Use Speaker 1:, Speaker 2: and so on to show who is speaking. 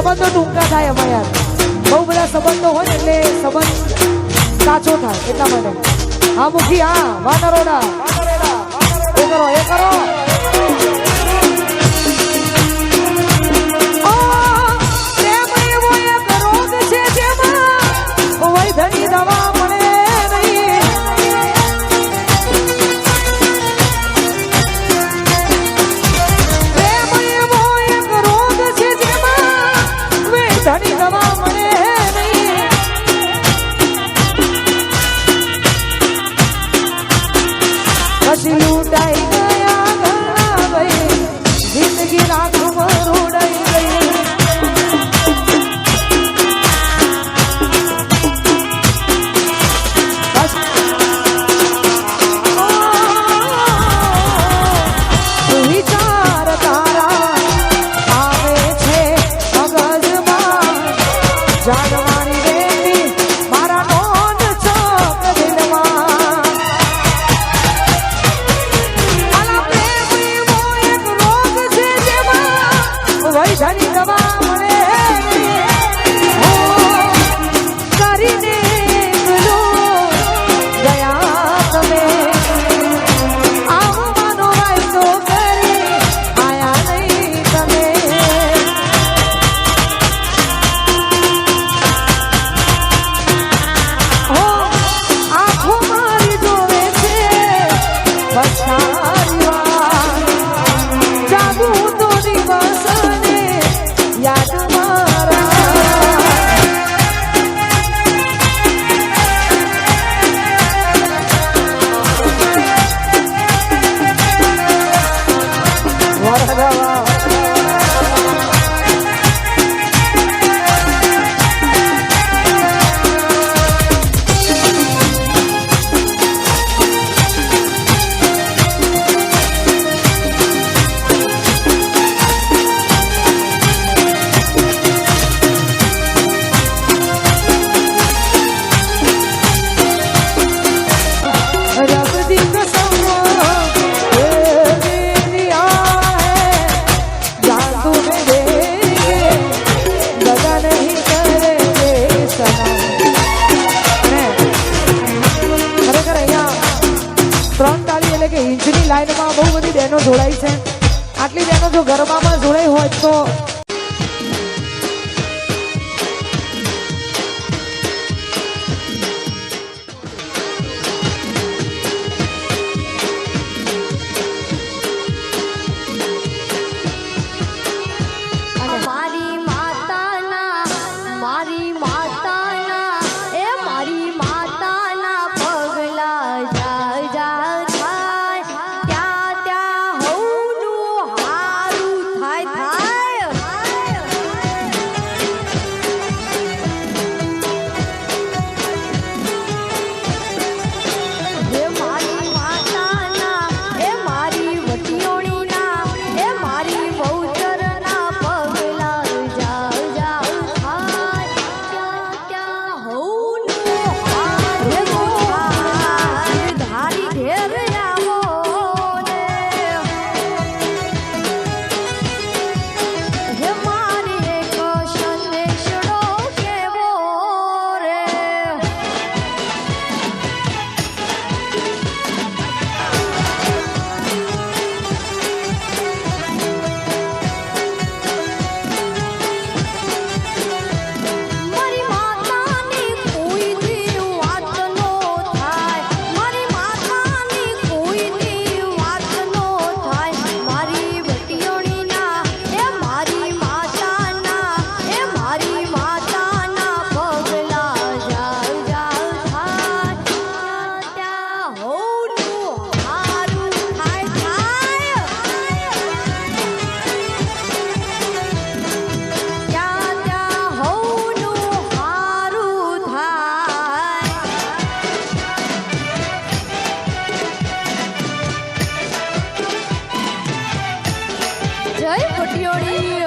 Speaker 1: સંબંધો ટૂંકા થાય અમે યાર. બહુ બધા સંબંધો હોય ને એટલે સંબંધ સાચો થાય એટલા માટે. હા, મુખી, હા વાનરોડા એ કરો એ કરો. 赶紧干嘛？the money. લાઈનમાં બહુ બધી બહેનો જોડાઈ છે. આટલી બહેનો જો ગરબામાં જોડાઈ હોય તો いい